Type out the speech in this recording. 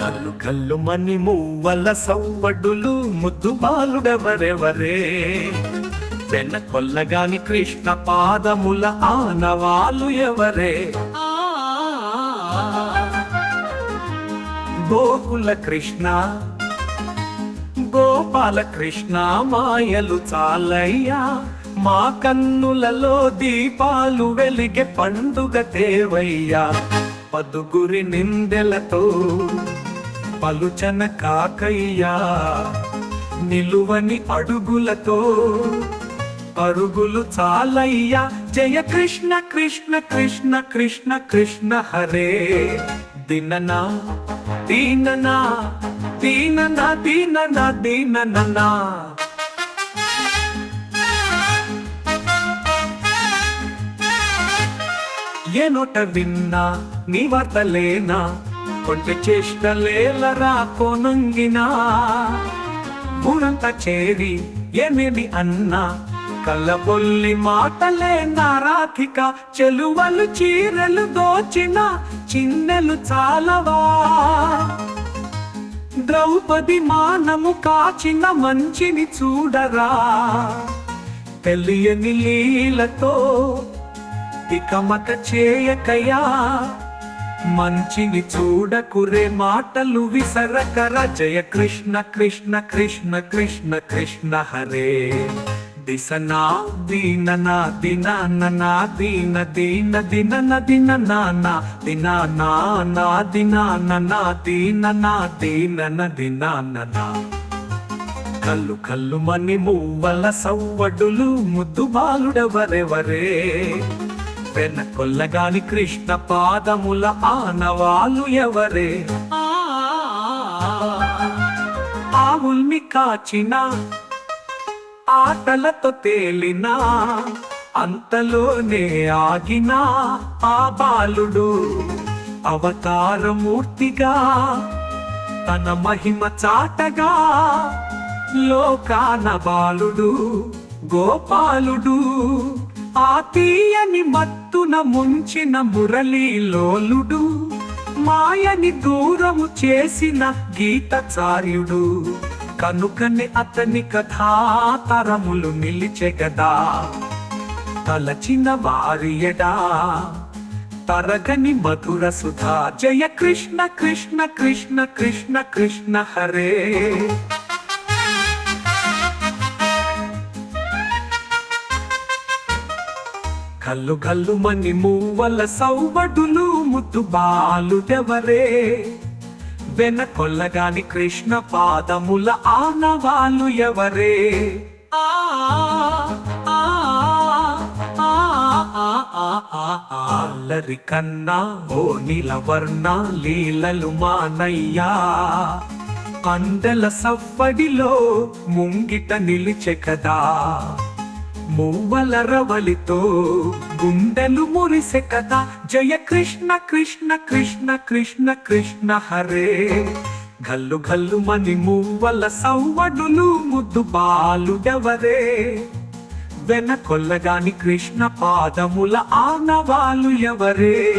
కల్లు కల్లు మని మువ్వల సవ్వడులు ముద్దు బాలుడెవరెవరే? వెన్న కొల్లగాని కృష్ణ పాదముల ఆనవాలు ఎవరే? గోకుల కృష్ణ గోపాల కృష్ణ మాయలు చాలయ్యా. మా కన్నులలో దీపాలు వెలిగే పండుగ దేవయ్యా. పదుగురి నిందెలతో పలుచన కాకయ్యా. నిలువని అడుగులతో అరుగులు చాలయ్యా. జయ కృష్ణ కృష్ణ కృష్ణ కృష్ణ కృష్ణ హరే. దిననా దీననా దీననా దీననా దీననా ఏ నోట విన్నా నీ వార్తలేనా కొంచె చేష్టలేలరా కొనంగినా ఊరంతా చేరి ఏమేమి అన్నా? కళ్ళబొల్లి మాటలే నారాధిక చెలువలు చీరలు దోచిన చిన్నెలు చాలవా? ద్రౌపది మానము కాచిన మంచిని చూడరా. తెలియని లీలతో ఇకమత చేయకయా. మంచిని చూడకురే మాటలు విసరకర. జయ కృష్ణ కృష్ణ కృష్ణ కృష్ణ కృష్ణ హరే. దిశనా దీన నా దిన నా దీన దీన దిన న దిన నా నా దిన నా నా దిన నా దీన నా దీన న దిన నా కల్లు కల్లు మని మువ్వల సవ్వడులు ముద్దు బాలుడవరెవరే వెన కొల్లగాని కృష్ణ పాదముల ఆనవాలు ఎవరే ఆవుల్ని కాచిన ఆటలతో తేలినా అంతలోనే ఆగినా ఆ బాలుడు అవతారమూర్తిగా తన మహిమ చాటగా లోకాన బాలుడు గోపాలుడు ఆ తీయని మత్తున ముంచిన మురళీలోలుడు మాయని దూరము చేసిన గీతచార్యుడు. కనుకనే అతని కథాతరములు నిలిచెగదా తలచిన వారియడా తరగని మధుర సుధా. జయ కృష్ణ కృష్ణ కృష్ణ కృష్ణ కృష్ణ హరే. కల్లు గల్లు మని మూవల సౌవడులు ముద్దు బాలుడెవరే? వెన కొల్లగాని కృష్ణ పాదముల ఆనవాలు ఎవరే? ఆ, ఆ, ఆ, ఆ, ఆ, అల్లరి కన్నా ఓ నీలవర్ణ లీలలు మానయ్యా. అందల సవ్వడిలో ముంగిట నిలిచె కదా. మువ్వల రవలితో గుండెలు మురిసె కదా జయ కృష్ణ కృష్ణ కృష్ణ కృష్ణ కృష్ణ హరే. గల్లు గల్లు మని మూవల సవ్వడులు ముద్దు బాలుడెవరే. వెన కొల్లగాని కృష్ణ పాదముల ఆనవాలు ఎవరే.